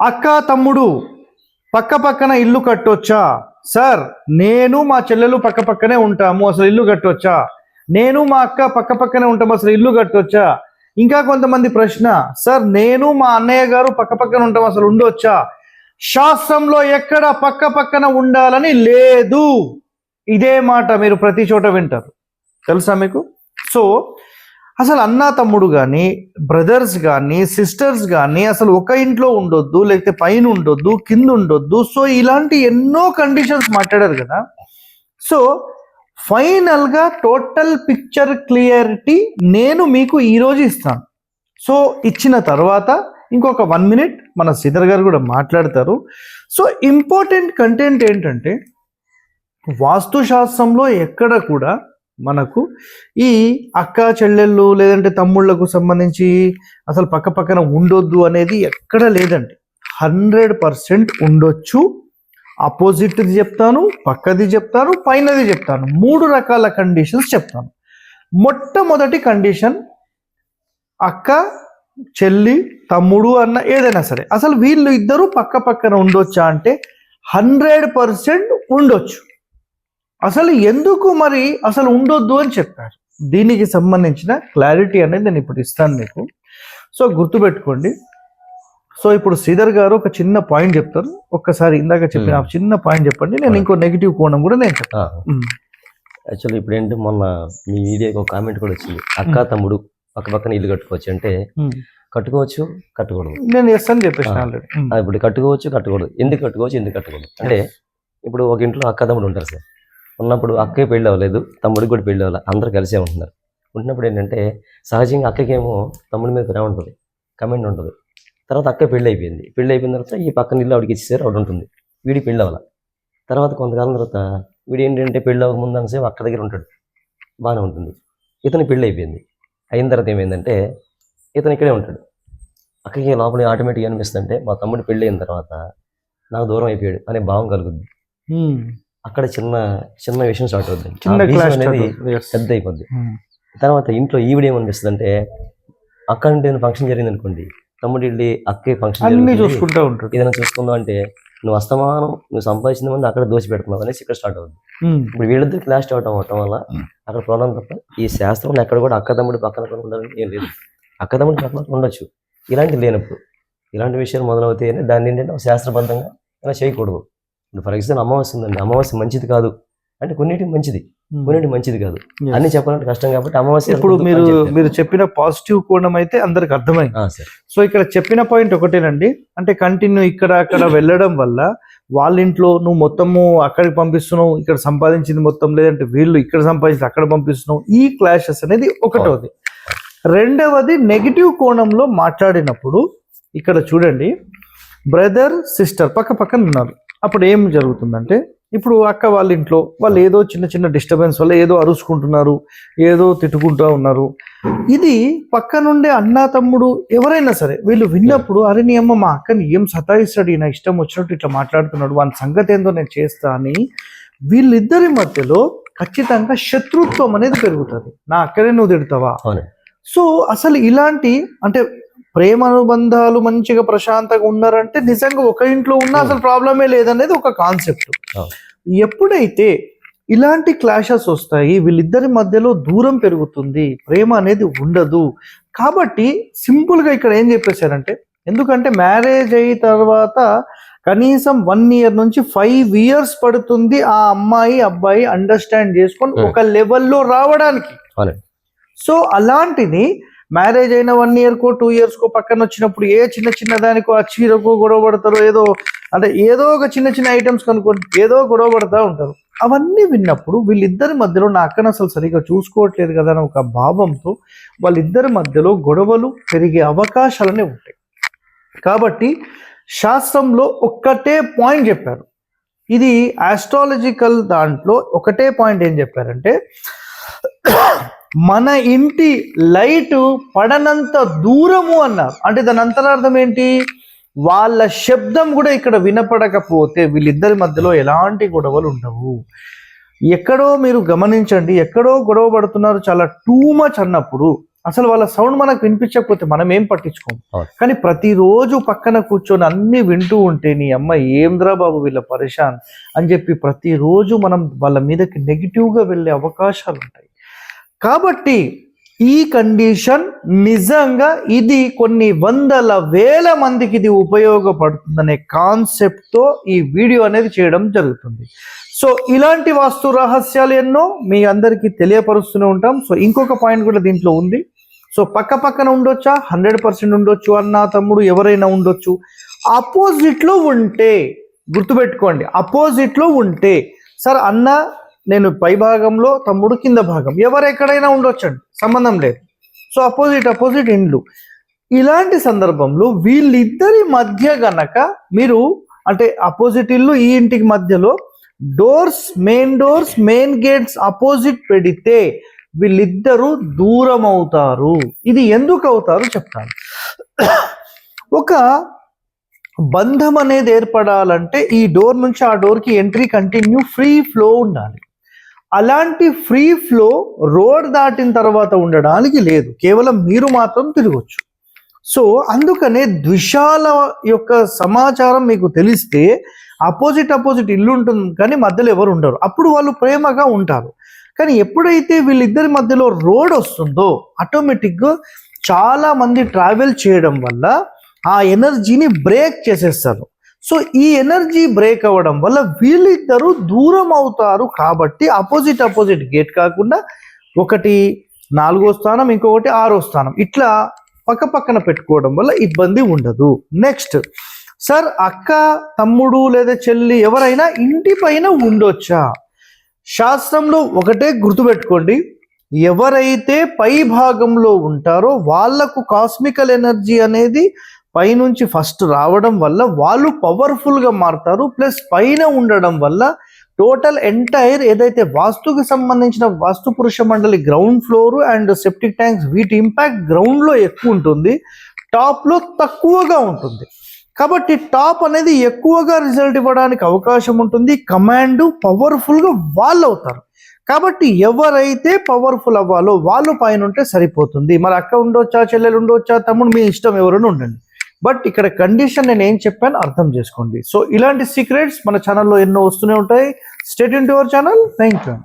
అక్క తమ్ముడు పక్క పక్కన ఇల్లు కట్టొచ్చా? సార్ నేను మా చెల్లెలు పక్క పక్కనే ఉంటాము అసలు ఇల్లు కట్టొచ్చా? నేను మా అక్క పక్క పక్కనే ఉంటాము అసలు ఇల్లు కట్టొచ్చా? ఇంకా కొంతమంది ప్రశ్న సార్ నేను మా అన్నయ్య గారు పక్క పక్కన ఉంటాం అసలు ఉండొచ్చా? శాస్త్రంలో ఎక్కడ పక్క పక్కన ఉండాలని లేదు. ఇదే మాట మీరు ప్రతి చోట వింటారు. తెలుసా మీకు? సో అసలు అన్న తమ్ముడు కానీ బ్రదర్స్ కానీ సిస్టర్స్ కానీ అసలు ఒక ఇంట్లో ఉండొద్దు లేకపోతే పైన ఉండొద్దు కింద ఉండొద్దు. సో ఇలాంటి ఎన్నో కండిషన్స్ మాట్లాడారు కదా. సో ఫైనల్గా టోటల్ పిక్చర్ క్లియరిటీ నేను మీకు ఈరోజు ఇస్తాను. సో ఇచ్చిన తర్వాత ఇంకొక వన్ మినిట్ మన శ్రీధర్ గారు కూడా మాట్లాడతారు. సో ఇంపార్టెంట్ కంటెంట్ ఏంటంటే వాస్తుశాస్త్రంలో ఎక్కడ కూడా మనకు. ఈ అక్క చెల్లెళ్ళు లేదంటే తమ్ముళ్ళకు సంబంధించి అసలు పక్క పక్కన ఉండొద్దు అనేది ఎక్కడ లేదండి. హండ్రెడ్ పర్సెంట్ ఉండొచ్చు. అపోజిట్ది చెప్తాను పక్కది చెప్తాను పైనది చెప్తాను. మూడు రకాల కండిషన్స్ చెప్తాను. మొట్టమొదటి కండిషన్ అక్క చెల్లి తమ్ముడు అన్న ఏదైనా సరే. అసలు వీళ్ళు ఇద్దరు పక్క పక్కన ఉండొచ్చా అంటే హండ్రెడ్ పర్సెంట్ ఉండొచ్చు. అసలు ఎందుకు మరి అసలు ఉండొద్దు అని చెప్పారు? దీనికి సంబంధించిన క్లారిటీ అనేది నేను ఇప్పుడు ఇస్తాను మీకు. సో గుర్తుపెట్టుకోండి. సో ఇప్పుడు శ్రీధర్ గారు ఒక చిన్న పాయింట్ చెప్తారు. ఒక్కసారి ఇందాక చెప్పిన ఆ చిన్న పాయింట్ చెప్పండి. నేను ఇంకో నెగిటివ్ కోణం కూడా నేను చెప్తాను. యాక్చువల్లీ ఇప్పుడు ఏంటి మొన్న మీ వీడియోకి ఒక కామెంట్ కూడా వచ్చింది. అక్క తమ్ముడు పక్క పక్కన ఇల్లు కట్టుకోవచ్చు అంటే. కట్టుకోవచ్చు కట్టకూడదు నేను ఎస్ అని చెప్పేసిన ఆ. ఆల్రెడీ. ఇప్పుడు కట్టుకోవచ్చు కట్టకూడదు ఎందుకు కట్టుకోవచ్చు ఎందుకు కట్టకూడదు అంటే ఇప్పుడు ఒక ఇంట్లో అక్క తమ్ముడు ఉంటారు సార్. ఉన్నప్పుడు అక్కకి పెళ్ళి అవ్వలేదు తమ్ముడికి కూడా పెళ్ళి అవ్వలేదు అందరూ కలిసే ఉంటున్నారు. ఉంటున్నప్పుడు ఏంటంటే సహజంగా అక్కకేమో తమ్ముడి మీద ప్రేమ ఉంటుంది కమెంట్ ఉంటుంది. తర్వాత అక్క పెళ్ళి అయిపోయింది. పెళ్ళి అయిపోయిన తర్వాత ఈ పక్కన ఇల్లు ఆవిడకి ఇచ్చేసారు ఆవిడ ఉంటుంది. వీడి పెళ్ళి అవ్వాల. తర్వాత కొంతకాలం తర్వాత వీడు ఏంటంటే పెళ్ళి అవ్వకముందు ముందు అక్క దగ్గర ఉంటాడు. బాగానే ఉంటుంది. ఇతను పెళ్ళి అయిపోయింది. అయిన తర్వాత ఏమైందంటే ఇతను ఇక్కడే ఉంటాడు. అక్కకి లోపల ఆటోమేటిక్గా అనిపిస్తుందంటే మా తమ్ముడు పెళ్ళి అయిన తర్వాత నాకు దూరం అయిపోయాడు అనే భావం కలుగుద్ది. అక్కడ చిన్న చిన్న విషయం స్టార్ట్ అవుద్ది చిన్న క్లాస్ అనేది పెద్ద అయిపోద్ది. తర్వాత ఇంట్లో ఈవిడ ఏమనిపిస్తుంది అంటే అక్క అంటే ఫంక్షన్ జరిగింది అనుకోండి తమ్ముడు వెళ్ళి అక్కే ఫంక్షన్ అన్ని. చూసుకుంటూ ఉంటాడు. ఏదైనా చూసుకుందాం అంటే నువ్వు అస్తమానం నువ్వు సంపాదించిన మంది అక్కడ దోచి పెడుతున్నావు అనేసి ఇక్కడ స్టార్ట్ అవుతుంది ఉమ్. ఇప్పుడు వీళ్ళిద్దరు క్లాస్ స్టార్ట్ అవ్వటం వల్ల అక్కడ ప్రాబ్లం తప్ప ఈ శాస్త్రంలో ఎక్కడ కూడా అక్క తమ్ముడు పక్కన ఉండాలని ఏం లేదు. అక్క తమ్ముడు పక్కన ఉండొచ్చు. ఇలాంటి లేనప్పుడు ఇలాంటి విషయాలు మొదలవుతాయని దాన్ని ఏంటంటే శాస్త్రబద్ధంగా ఇలా చేయకూడదు. ఫర్ ఎగ్జాంపుల్ అమావాస్య ఉందండి. అమావాస్య మంచిది కాదు. అంటే కొన్నిటి మంచిది. ఉమ్. కొన్నిటి మంచిది కాదు. అన్ని చెప్పాలంటే కష్టం కాబట్టి అమావాస్య ఇప్పుడు మీరు. మీరు చెప్పిన పాజిటివ్ కోణం అయితే అందరికి అర్థమైంది. సో ఇక్కడ చెప్పిన పాయింట్ ఒకటేనండి. అంటే కంటిన్యూ ఇక్కడ అక్కడ వెళ్ళడం వల్ల వాళ్ళ ఇంట్లో నువ్వు మొత్తము అక్కడికి పంపిస్తున్నావు ఇక్కడ సంపాదించింది మొత్తం లేదంటే వీళ్ళు ఇక్కడ సంపాదించింది అక్కడ పంపిస్తున్నావు ఈ క్లాషెస్ అనేది ఒకటోది. రెండవది నెగిటివ్ కోణంలో మాట్లాడినప్పుడు ఇక్కడ చూడండి బ్రదర్ సిస్టర్ పక్క పక్కన ఉన్నారు. అప్పుడు ఏం జరుగుతుందంటే ఇప్పుడు అక్క వాళ్ళ ఇంట్లో వాళ్ళు ఏదో చిన్న చిన్న డిస్టర్బెన్స్ వల్ల ఏదో అరుచుకుంటున్నారు ఏదో తిట్టుకుంటూ ఉన్నారు. ఇది పక్క నుండే అన్న తమ్ముడు ఎవరైనా సరే వీళ్ళు విన్నప్పుడు అరే నీ అమ్మ మా అక్కని ఏం సతాయిస్తాడు? ఈయన ఇష్టం వచ్చినట్టు ఇట్లా మాట్లాడుతున్నాడు. వాని సంగతి ఏందో నేను చేస్తా అని వీళ్ళిద్దరి మధ్యలో ఖచ్చితంగా శత్రుత్వం అనేది పెరుగుతుంది. నా అక్కనే నువ్వు తిడతావా? సో అసలు ఇలాంటి అంటే ప్రేమ అనుబంధాలు మంచిగా ప్రశాంతంగా ఉన్నారంటే నిజంగా ఒక ఇంట్లో ఉన్నా అసలు ప్రాబ్లమే లేదనేది ఒక కాన్సెప్ట్. ఎప్పుడైతే ఇలాంటి క్లాషెస్ వస్తాయి వీళ్ళిద్దరి మధ్యలో దూరం పెరుగుతుంది ప్రేమ అనేది ఉండదు. కాబట్టి సింపుల్గా ఇక్కడ ఏం చెప్పేశారంటే ఎందుకంటే మ్యారేజ్ అయిన తర్వాత కనీసం వన్ ఇయర్ నుంచి ఫైవ్ ఇయర్స్ పడుతుంది ఆ అమ్మాయి అబ్బాయి అండర్స్టాండ్ చేసుకొని Hmm. ఒక లెవెల్లో రావడానికి. సో అలాంటిది మ్యారేజ్ అయిన వన్ ఇయర్కో టూ ఇయర్స్కో పక్కన వచ్చినప్పుడు ఏ చిన్న చిన్న దానికో ఆ గొడవ పడతారో ఏదో అంటే ఏదో ఒక చిన్న చిన్న ఐటమ్స్ కనుక్కొని ఏదో గొడవ పడతా ఉంటారు. అవన్నీ విన్నప్పుడు వీళ్ళిద్దరి మధ్యలో నా అక్కను అసలు సరిగ్గా చూసుకోవట్లేదు కదా అని ఒక భావంతో వాళ్ళిద్దరి మధ్యలో గొడవలు పెరిగే అవకాశాలనే ఉంటాయి. కాబట్టి శాస్త్రంలో ఒక్కటే పాయింట్ చెప్పారు. ఇది ఆస్ట్రాలజికల్ దాంట్లో ఒకటే పాయింట్ ఏం చెప్పారంటే మన ఇంటి లైట్ పడనంత దూరము అన్నారు. అంటే దాని అంతరార్థం ఏంటి? వాళ్ళ శబ్దం కూడా ఇక్కడ వినపడకపోతే వీళ్ళిద్దరి మధ్యలో ఎలాంటి గొడవలు ఉండవు. ఎక్కడో మీరు గమనించండి ఎక్కడో గొడవ పడుతున్నారు చాలా టూ మచ్ అన్నప్పుడు అసలు వాళ్ళ సౌండ్ మనకు వినిపించకపోతే మనం ఏం పట్టించుకోం. కానీ ప్రతిరోజు పక్కన కూర్చొని అన్ని వింటూ ఉంటే నీ అమ్మ ఏంద్రా బాబు వీళ్ళ పరేషాన్ అని చెప్పి ప్రతిరోజు మనం వాళ్ళ మీదకి నెగిటివ్గా వెళ్ళే అవకాశాలు ఉంటాయి కాబట్టి ఈ కండిషన్ నిజంగా ఇది కొన్ని వందల వేల మందికి ఇది ఉపయోగపడుతుందనే కాన్సెప్ట్తో ఈ వీడియో అనేది చేయడం జరుగుతుంది. సో ఇలాంటి వాస్తు రహస్యాలు ఎన్నో మీ అందరికీ తెలియపరుస్తూనే ఉంటాం. సో ఇంకొక పాయింట్ కూడా దీంట్లో ఉంది. సో పక్క పక్కన ఉండొచ్చా? హండ్రెడ్ పర్సెంట్ ఉండొచ్చు. అన్న తమ్ముడు ఎవరైనా ఉండొచ్చు. ఆపోజిట్లో ఉంటే గుర్తుపెట్టుకోండి. ఆపోజిట్లో ఉంటే సార్ అన్న నేను పై భాగంలో తమ్ముడు కింద భాగం. ఎవరెక్కడైనా ఉండొచ్చండి. సంబంధం లేదు. సో అపోజిట్ అపోజిట్ ఇండ్లు. ఇలాంటి సందర్భంలో వీళ్ళిద్దరి మధ్య గనక మీరు అంటే అపోజిట్ ఇల్లు ఈ ఇంటికి మధ్యలో doors main doors main gates opposite పెడితే వీళ్ళిద్దరూ దూరం అవుతారు ఇది ఎందుకు అవుతారు చెప్తాను. ఒక బంధం అనేది ఏర్పడాలంటే ఈ డోర్ నుంచి ఆ డోర్కి ఎంట్రీ కంటిన్యూ ఫ్రీ ఫ్లో ఉండాలి. అలాంటి ఫ్రీ ఫ్లో రోడ్ దాటిన తర్వాత ఉండడానికి లేదు. కేవలం మీరు మాత్రం తిరగచ్చు. సో అందుకనే ద్విషాల యొక్క సమాచారం మీకు తెలిస్తే అపోజిట్ అపోజిట్ ఇల్లు ఉంటుంది కానీ మధ్యలో ఎవరు ఉండరు. అప్పుడు వాళ్ళు ప్రేమగా ఉంటారు. కానీ ఎప్పుడైతే వీళ్ళిద్దరి మధ్యలో రోడ్ వస్తుందో ఆటోమేటిక్గా చాలా మంది ట్రావెల్ చేయడం వల్ల ఆ ఎనర్జీని బ్రేక్ చేసేస్తారు. సో ఈ ఎనర్జీ బ్రేక్ అవ్వడం వల్ల వీళ్ళిద్దరూ దూరం అవుతారు కాబట్టి అపోజిట్ అపోజిట్ గేట్ కాకుండా ఒకటి నాలుగో స్థానం ఇంకొకటి ఆరో స్థానం. ఇట్లా పక్క పక్కన పెట్టుకోవడం వల్ల ఇబ్బంది ఉండదు. నెక్స్ట్ సార్ అక్క తమ్ముడు లేదా చెల్లి ఎవరైనా ఇంటి పైన ఉండొచ్చా? శాస్త్రంలో ఒకటే గుర్తుపెట్టుకోండి. ఎవరైతే పై భాగంలో ఉంటారో వాళ్ళకు కాస్మికల్ ఎనర్జీ అనేది పైనుంచి ఫస్ట్ రావడం వల్ల వాళ్ళు పవర్ఫుల్గా మారుతారు ప్లస్ పైన ఉండడం వల్ల టోటల్ ఎంటైర్ ఏదైతే వాస్తుకి సంబంధించిన వాస్తు పురుష మండలి ground floor and septic tanks వీటి ఇంపాక్ట్ గ్రౌండ్లో ఎక్కువ ఉంటుంది టాప్లో తక్కువగా ఉంటుంది. కాబట్టి టాప్ అనేది ఎక్కువగా రిజల్ట్ ఇవ్వడానికి అవకాశం ఉంటుంది కమాండ్ పవర్ఫుల్గా వాళ్ళు అవుతారు. కాబట్టి ఎవరైతే పవర్ఫుల్ అవ్వాలో వాళ్ళు పైన ఉంటే సరిపోతుంది. మరి అక్క ఉండొచ్చా చెల్లెలు ఉండొచ్చా తమ్ముడు మీ ఇష్టం ఎవరైనా ఉండండి. బట్ ఇక్కడ కండిషన్ నేను ఏం చెప్పాను అర్థం చేసుకోండి. సో ఇలాంటి సీక్రెట్స్ మన ఛానల్లో ఎన్నో వస్తూనే ఉంటాయి. State in to our channel thank you